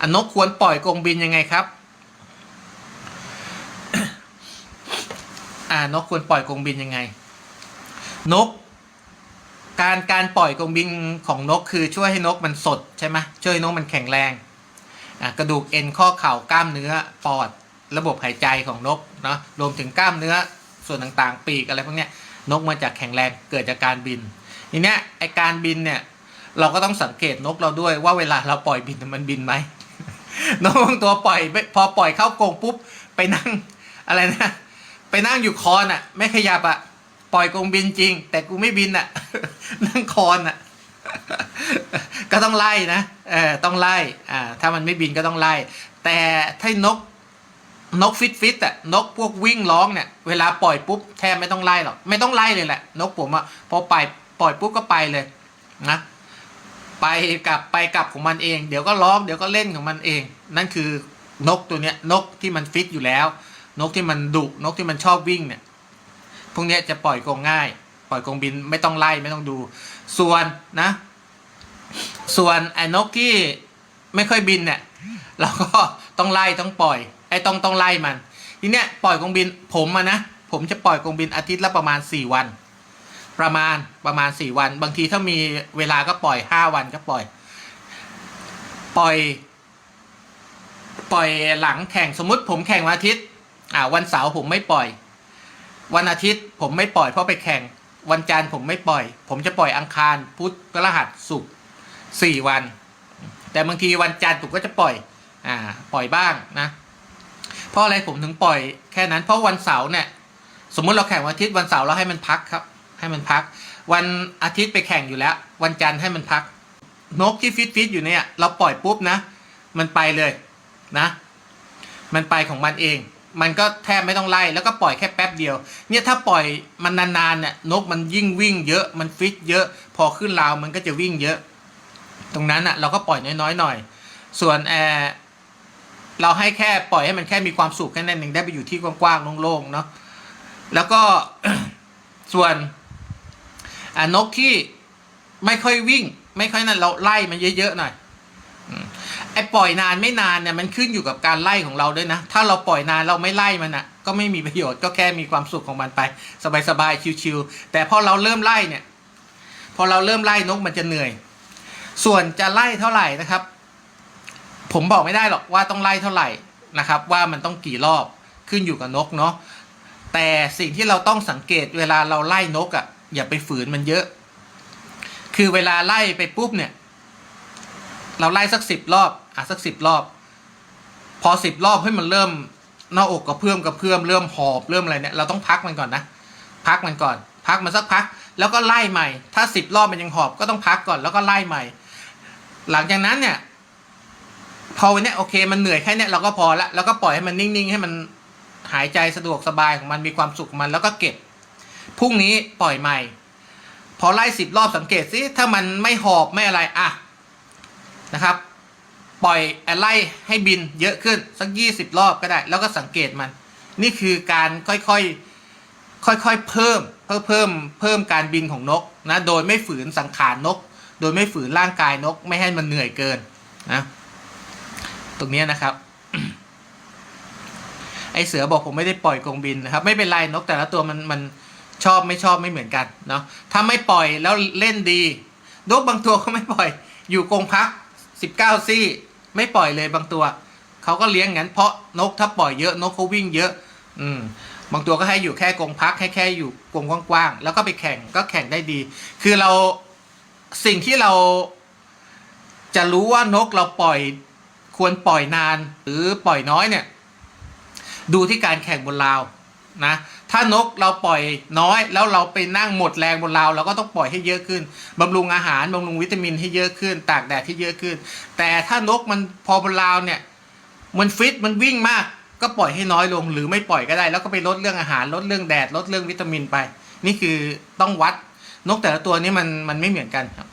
อนกควรปล่อยกรงบินยังไงครับอ่านกควรปล่อยกรงบินยังไง นก การการปล่อยกรงบินของนกคือช่วยให้นกมันสดใช่ไหมช่วยให้นกมันแข็งแรงกระดูกเอ็นข้อเข่ากล้ามเนื้อปอดระบบหายใจของนกเนาะรวมถึงกล้ามเนื้อส่วนต่างๆ ปีกอะไรพวกเนี้ยนกมาจากแข็งแรงเกิดจากการบินทีเนี้ยไอการบินเนี่ยเราก็ต้องสังเกตนกเราด้วยว่าเวลาเราปล่อยบินมันบินไหม นกบางตัวปล่อยพอปล่อยเข้ากรงปุ๊บไปนั่งอะไรนะ ไปนั่งอยู่คอนอะ ไม่ขยับอะ ปล่อยกรงบินจริง แต่กูไม่บินอะ นั่งคอนอะ ก็ต้องไล่นะเออต้องไล่อ่าถ้ามันไม่บินก็ต้องไล่ แต่ถ้านกนกฟิตฟิตอะนกพวกวิ่งร้องเนี่ยเวลาปล่อยปุ๊บแทบไม่ต้องไล่หรอกไม่ต้องไล่เลยแหละ นกผมอะพอปล่อยปล่อยปุ๊บก็ไปเลยนะ ไปกลับไปกลับของมันเอง เดี๋ยวก็ร้องเดี๋ยวก็เล่นของมันเอง นั่นคือนกตัวเนี้ยนกที่มันฟิตอยู่แล้ว นกที่มันดุนกที่มันชอบวิ่งเนี่ยพวกนี้จะปล่อยกรงง่าย ปล่อยกรงบินไม่ต้องไล่ไม่ต้องดู ส่วนนะ ส่วนไอ้นกที่ไม่ค่อยบินเนี่ยเราก็ต้องไล่ต้องปล่อย ไอ้ต้องต้องไล่มันทีเนี้ยปล่อยกรงบินผมอะนะผมจะปล่อยกรงบินอาทิตย์ละประมาณสี่วัน ประมาณประมาณสี่วัน บางทีถ้ามีเวลาก็ปล่อยห้าวันก็ปล่อย ปล่อย ปล่อยหลังแข่งสมมติผมแข่งวันอาทิตย์ อ่า วันเสาร์ผมไม่ปล่อย วันอาทิตย์ผมไม่ปล่อยเพราะไปแข่ง วันจันทร์ผมไม่ปล่อย ผมจะปล่อยอังคารพุธพฤหัสศุกร์สี่วัน แต่บางทีวันจันทร์ผมก็จะปล่อย อ่า ปล่อยบ้างนะเพราะอะไรผมถึงปล่อยแค่นั้นเพราะวันเสาร์เนี่ยสมมุติเราแข่งวันอาทิตย์วันเสาร์เราให้มันพักครับ ให้มันพัก วันอาทิตย์ไปแข่งอยู่แล้ว วันจันทร์ให้มันพัก นกที่ฟิตฟิตอยู่เนี่ย เราปล่อยปุ๊บนะ มันไปเลยนะ มันไปของมันเอง มันก็แทบไม่ต้องไล่แล้วก็ปล่อยแค่แป๊บเดียว เนี่ยถ้าปล่อยมันนานๆเนี่ยนกมันยิ่งวิ่งเยอะมันฟิตเยอะ พอขึ้นราวมันก็จะวิ่งเยอะ ตรงนั้นอะเราก็ปล่อยน้อยๆหน่อย ส่วนแอร์เราให้แค่ปล่อยให้มันแค่มีความสุขแค่นั้นเองได้ไปอยู่ที่กว้างๆโล่งๆเนาะแล้วก็ส่วน อ่านกที่ไม่ค่อยวิ่ง ไม่ค่อยนั่นเราไล่มันเยอะๆหน่อยไอ้ปล่อยนานไม่นานเนี่ยมันขึ้นอยู่กับการไล่ของเราด้วยนะ ถ้าเราปล่อยนานเราไม่ไล่มันอะ ก็ไม่มีประโยชน์ก็แค่มีความสุขของมันไป สบายๆชิวๆแต่พอเราเริ่มไล่เนี่ย พอเราเริ่มไล่นกมันจะเหนื่อย ส่วนจะไล่เท่าไหร่นะครับ ผมบอกไม่ได้หรอกว่าต้องไล่เท่าไหร่นะครับ ว่ามันต้องกี่รอบขึ้นอยู่กับนกเนาะแต่สิ่งที่เราต้องสังเกตเวลาเราไล่นกอะ่ะ อย่าไปฝืนมันเยอะ คือเวลาไล่ไปปุ๊บเนี่ย เราไล่สักสิบรอบอะสักสิบรอบ พอสิบรอบให้มันเริ่มหน้าอกกระเพื่อมกระเพื่อมเริ่มหอบเริ่มอะไรเนี่ยเราต้องพักมันก่อนนะพักมันก่อน พักมันสักพัก แล้วก็ไล่ใหม่ ถ้าสิบรอบมันยังหอบก็ต้องพักก่อนแล้วก็ไล่ใหม่ หลังจากนั้นเนี่ย พอวันนี้โอเคมันเหนื่อยแค่นี้เราก็พอละแล้วก็ปล่อยให้มันนิ่งๆ ให้มันหายใจสะดวกสบายของมันมีความสุขมันแล้วก็เก็บ พรุ่งนี้ปล่อยใหม่ พอไล่สิบรอบสังเกตสิถ้ามันไม่หอบไม่อะไรอะนะครับ ปล่อยไล่ให้บินเยอะขึ้นสักยี่สิบรอบก็ได้ แล้วก็สังเกตมัน นี่คือการค่อยๆค่อยๆเพิ่มเพิ่มเพิ่มเพิ่มการบินของนกนะโดยไม่ฝืนสังขารนก โดยไม่ฝืนร่างกายนก ไม่ให้มันเหนื่อยเกินนะตรงนี้นะครับไอเสือบอกผมไม่ได้ปล่อยกรงบินนะครับ ไม่เป็นไรนกแต่ละตัวมันมัน ชอบไม่ชอบไม่เหมือนกันเนาะถ้าไม่ปล่อยแล้วเล่นดีนกบางตัวก็ไม่ปล่อย อยู่กรงพักสิบเก้าซี่ ไม่ปล่อยเลยบางตัวเขาก็เลี้ยงงั้นเพราะนกถ้าปล่อยเยอะนกเขาวิ่งเยอะ อืมบางตัวก็ให้อยู่แค่กรงพักแค่แค่อยู่กรงกว้างๆแล้วก็ไปแข่งก็แข่งได้ดี คือเราสิ่งที่เราจะรู้ว่านกเราปล่อยควรปล่อยนาน หรือปล่อยน้อยเนี่ย ดูที่การแข่งบนราว นะถ้านกเราปล่อยน้อย แล้วเราไปนั่งหมดแรงบนราวเราก็ต้องปล่อยให้เยอะขึ้นบำรุงอาหารบำรุงวิตามินให้เยอะขึ้น ตากแดดให้เยอะขึ้น แต่ถ้านกมันพอบนราวเนี่ยมันฟิตมันวิ่งมาก ก็ปล่อยให้น้อยลง หรือไม่ปล่อยก็ได้ แล้วก็ไปลดเรื่องอาหารลดเรื่องแดดลดเรื่องวิตามินไป นี่คือต้องวัดนกแต่ละตัวนี้มันมันไม่เหมือนกันครับ